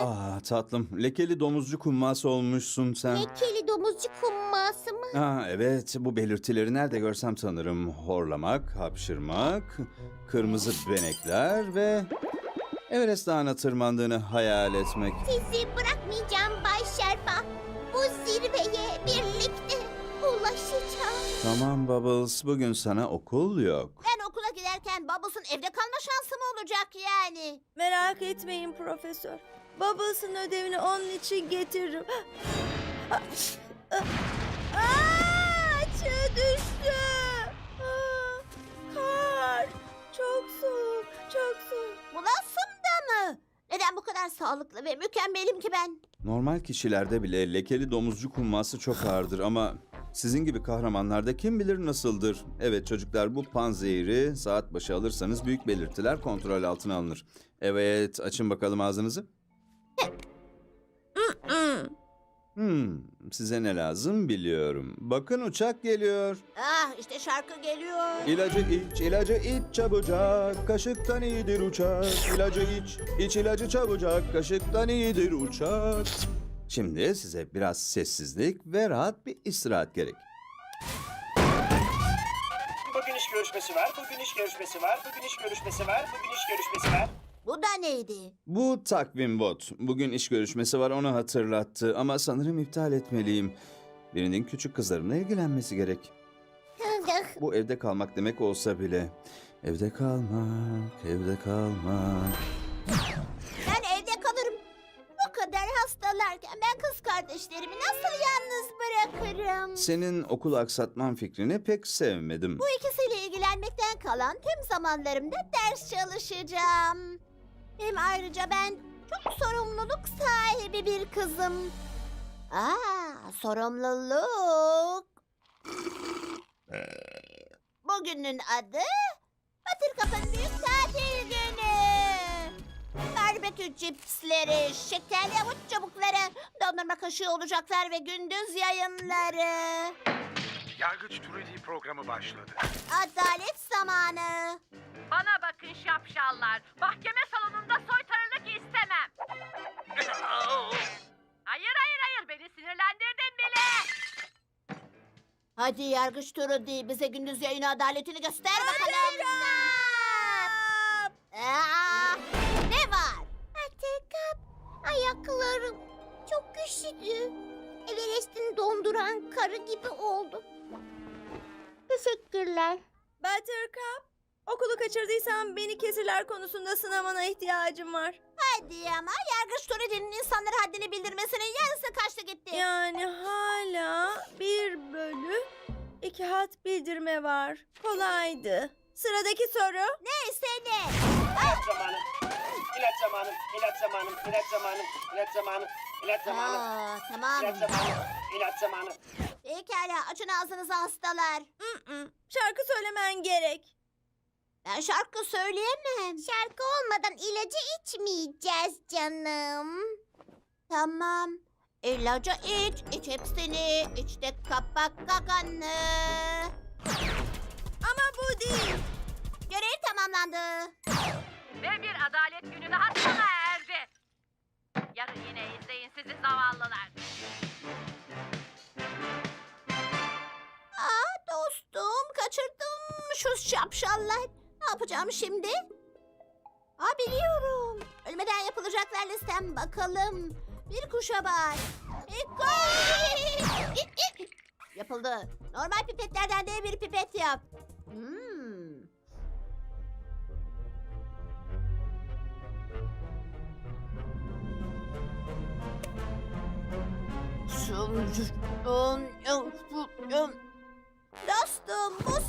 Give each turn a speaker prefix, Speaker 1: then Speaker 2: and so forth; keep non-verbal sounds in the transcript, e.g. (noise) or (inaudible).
Speaker 1: Ah tatlım, lekeli domuzcu kumması olmuşsun sen.
Speaker 2: Lekeli domuzcu kumması mı?
Speaker 1: Ah evet, bu belirtileri nerede görsem tanırım. Horlamak, hapşırmak, kırmızı benekler ve... Everest Dağı'na tırmandığını hayal etmek.
Speaker 2: Sizi bırakmayacağım Bay Şerpa. Bu zirveye birlikte ulaşacağız.
Speaker 1: Tamam Bubbles, bugün sana okul yok.
Speaker 2: Ben okula giderken Bubbles'ın evde kalma şansı mı olacak yani?
Speaker 3: Merak etmeyin profesör. Bubbles'ın ödevini onun için getiririm. Aa, çığ düştü. Aa, kar. Çok soğuk, çok soğuk.
Speaker 2: Bulasım da mı? Neden bu kadar sağlıklı ve mükemmelim ki ben?
Speaker 1: Normal kişilerde bile lekeli domuzcu kumması çok ağırdır ama sizin gibi kahramanlarda kim bilir nasıldır. Evet çocuklar bu panzehiri saat başı alırsanız büyük belirtiler kontrol altına alınır. Evet açın bakalım ağzınızı. Hmm, size ne lazım biliyorum. Bakın uçak geliyor.
Speaker 2: Ah işte şarkı geliyor.
Speaker 1: İlacı iç, ilacı iç çabucak. Kaşıktan iyidir uçak. İlacı iç, iç ilacı çabucak. Kaşıktan iyidir uçak. Şimdi size biraz sessizlik ve rahat bir istirahat gerek.
Speaker 4: Bugün iş görüşmesi var, bugün iş görüşmesi var, bugün iş görüşmesi var, bugün iş görüşmesi var.
Speaker 2: Bu da neydi?
Speaker 1: Bu takvim bot. Bugün iş görüşmesi var onu hatırlattı ama sanırım iptal etmeliyim. Birinin küçük kızlarımla ilgilenmesi gerek. (laughs) Bu evde kalmak demek olsa bile. Evde kalmak, evde kalmak.
Speaker 2: Ben evde kalırım. Bu kadar hastalarken ben kız kardeşlerimi nasıl yalnız bırakırım?
Speaker 1: Senin okul aksatman fikrini pek sevmedim.
Speaker 2: Bu ikisiyle ilgilenmekten kalan tüm zamanlarımda ders çalışacağım. Hem ayrıca ben çok sorumluluk sahibi bir kızım. Aa, sorumluluk. Bugünün adı Batırkap'ın büyük tatil günü. Barbekü cipsleri, şekerli avuç çubukları, dondurma kaşığı olacaklar ve gündüz yayınları.
Speaker 5: Yargıç Trudy programı başladı.
Speaker 2: Adalet zamanı.
Speaker 6: Bana bakın şapşallar. Mahkeme salonunda soytarılık istemem. (laughs) Hayır hayır hayır beni sinirlendirdin bile.
Speaker 2: Hadi yargıç turu değil bize gündüz yayını adaletini göster bakalım. Aa, ne var? Buttercup, ayaklarım çok üşüdü. Everest'in donduran karı gibi oldu. Teşekkürler.
Speaker 3: Buttercup, okulu kaçırdıysan beni kesirler konusunda sınamana ihtiyacım var.
Speaker 2: Hadi ama yargıç Turidi'nin insanlara haddini bildirmesinin yarısı kaçtı gitti.
Speaker 3: Yani hala bir bölü iki hat bildirme var. Kolaydı. Sıradaki soru.
Speaker 2: Neyse ne.
Speaker 4: İlaç zamanı. İlaç zamanı, ilaç zamanı, ilaç zamanı, ilaç zamanı, ilaç zamanı,
Speaker 2: Aa, tamam.
Speaker 4: ilaç zamanı, ilaç zamanı.
Speaker 2: Pekala açın ağzınızı hastalar.
Speaker 3: Mm-mm. Şarkı söylemen gerek.
Speaker 2: Ben şarkı söyleyemem. Şarkı olmadan ilacı içmeyeceğiz canım. Tamam. İlacı iç, iç hepsini. İç de kapak gaganı.
Speaker 3: Ama bu değil.
Speaker 2: Şu şapşallar. Ne yapacağım şimdi? Aa biliyorum. Ölmeden yapılacaklar listem bakalım. Bir kuşa bak. İlk- Yapıldı. Normal pipetlerden de bir pipet yap. Hmm. Dostum bu.